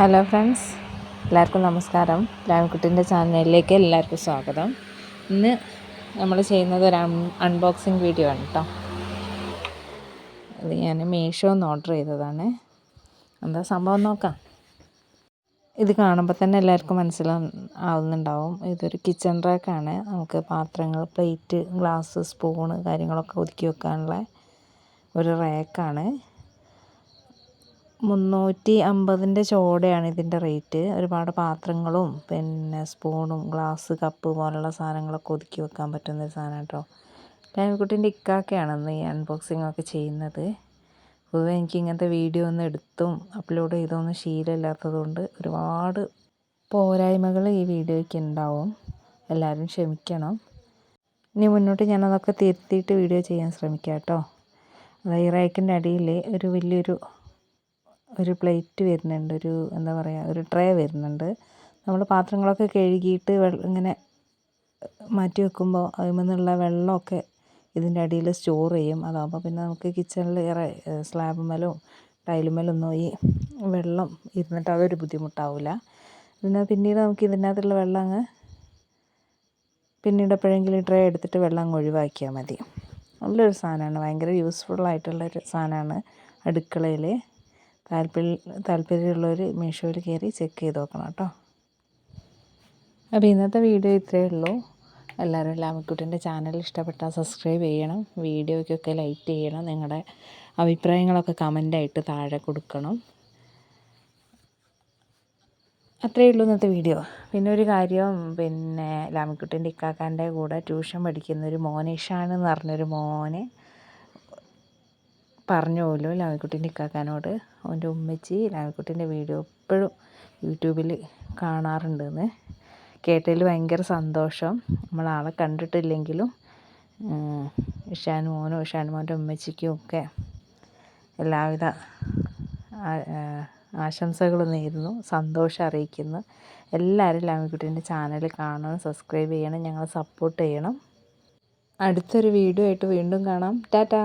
Hello friends എല്ലാവർക്കും നമസ്കാരം. രാമക്കുട്ടിന്റെ ചാനലിലേക്ക് എല്ലാവർക്കും സ്വാഗതം. ഇന്ന് നമ്മൾ ചെയ്യുന്നത് ഒരു അൺബോക്സിങ് വീഡിയോ ആണ് കേട്ടോ അത് ഞാൻ മീഷോ എന്ന് ഓർഡർ ചെയ്തതാണ്. എന്താ സംഭവം നോക്കാം. ഇത് കാണുമ്പോൾ തന്നെ എല്ലാവർക്കും മനസ്സിലാവുന്നുണ്ടാവും ഇതൊരു കിച്ചൺ റാക്കാണ് നമുക്ക് പാത്രങ്ങൾ പ്ലേറ്റ് ഗ്ലാസ് സ്പൂണ് കാര്യങ്ങളൊക്കെ ഒതുക്കി വെക്കാനുള്ള ഒരു റാക്കാണ് മുന്നൂറ്റി അമ്പതിന്റെ ചോടയാണ് ഇതിന്റെ റേറ്റ്. ഒരുപാട് പാത്രങ്ങളും പിന്നെ സ്പൂണും ഗ്ലാസ് കപ്പ് പോലുള്ള സാധനങ്ങളൊക്കെ ഒതുക്കി വെക്കാൻ പറ്റുന്ന ഒരു സാധനം കേട്ടോ. ലാമിക്കുട്ടീന്റെ ഇക്കാക്കയാണ് ഇന്ന് ഈ അൺബോക്സിംഗ് ഒക്കെ ചെയ്യുന്നത്. പൊതുവെ എനിക്ക് ഇങ്ങനത്തെ വീഡിയോ ഒന്നും എടുത്തും അപ്ലോഡ് ചെയ്തൊന്നും ശീലമില്ലാത്തത് കൊണ്ട് ഒരുപാട് പോരായ്മകൾ ഈ വീഡിയോയ്ക്ക് ഉണ്ടാവും. എല്ലാവരും ക്ഷമിക്കണം. ഇനി മുന്നോട്ട് ഞാനതൊക്കെ തിരുത്തിയിട്ട് വീഡിയോ ചെയ്യാൻ ശ്രമിക്കാം കേട്ടോ. ഈ റാക്കിന്റെ അടിയിൽ ഒരു വലിയൊരു ഒരു പ്ലേറ്റ് വരുന്നുണ്ട് ഒരു എന്താ പറയുക ഒരു ട്രേ വരുന്നുണ്ട്. നമ്മൾ പാത്രങ്ങളൊക്കെ കഴുകിയിട്ട് ഇങ്ങനെ മാറ്റി വെക്കുമ്പോൾ അതിൽ നിന്നുള്ള വെള്ളമൊക്കെ ഇതിന്റെ അടിയിൽ സ്റ്റോർ ചെയ്യും. അതാകുമ്പോൾ പിന്നെ നമുക്ക് കിച്ചണിൽ ഏറെ ടൈൽ ടൈലുമേലൊന്നും ഈ വെള്ളം ഇരുന്നിട്ട് അതൊരു ബുദ്ധിമുട്ടാവില്ല പിന്നെ പിന്നീട് നമുക്ക് ഇതിനകത്തുള്ള വെള്ളം അങ്ങ് പിന്നീട് എപ്പോഴെങ്കിലും ട്രേ എടുത്തിട്ട് വെള്ളം അങ്ങ് ഒഴിവാക്കിയാൽ മതി. നല്ലൊരു സാധനമാണ് ഭയങ്കര യൂസ്ഫുൾ ആയിട്ടുള്ളൊരു സാധനമാണ് അടുക്കളയിൽ താല്പര്യം താല്പര്യമുള്ളവർ മീഷോയിൽ കയറി ചെക്ക് ചെയ്ത് നോക്കണം കേട്ടോ. അപ്പോൾ ഇന്നത്തെ വീഡിയോ ഇത്രയേ ഉള്ളൂ. എല്ലാവരും ലാമിക്കുട്ടിന്റെ ചാനൽ ഇഷ്ടപ്പെട്ടാൽ സബ്സ്ക്രൈബ് ചെയ്യണം. വീഡിയോയ്ക്കൊക്കെ ലൈക്ക് ചെയ്യണം. നിങ്ങളുടെ അഭിപ്രായങ്ങളൊക്കെ കമന്റായിട്ട് താഴെ കൊടുക്കണം. അത്രയേ ഉള്ളൂ ഇന്നത്തെ വീഡിയോ. പിന്നെ ഒരു കാര്യം പിന്നെ ലാമിക്കുട്ടിന്റെ ഇക്കാക്കാന്റെ കൂടെ ട്യൂഷൻ പഠിക്കുന്ന ഒരു മോനേഷാണെന്ന് പറഞ്ഞൊരു മോനെ പറഞ്ഞു പോലും ലാമിക്കുട്ടീന്റെ ഇക്കാക്കാനോട് അവന്റെ ഉമ്മച്ചി ലാമിക്കുട്ടീന്റെ വീഡിയോ എപ്പോഴും യൂട്യൂബിൽ കാണാറുണ്ടെന്ന്. കേട്ടതിൽ ഭയങ്കര സന്തോഷം. നമ്മളാളെ കണ്ടിട്ടില്ലെങ്കിലും ഇഷാൻ മോനും ഇഷാൻ ഉമ്മച്ചിക്കും ഒക്കെ എല്ലാവിധ ആശംസകൾ നേരുന്നു. സന്തോഷം അറിയിക്കുന്നു. എല്ലാവരും ലാമിക്കുട്ടീന്റെ ചാനൽ കാണണം സബ്സ്ക്രൈബ് ചെയ്യണം ഞങ്ങളെ സപ്പോർട്ട് ചെയ്യണം. അടുത്തൊരു വീഡിയോ ആയിട്ട് വീണ്ടും കാണാം. ടാറ്റാ!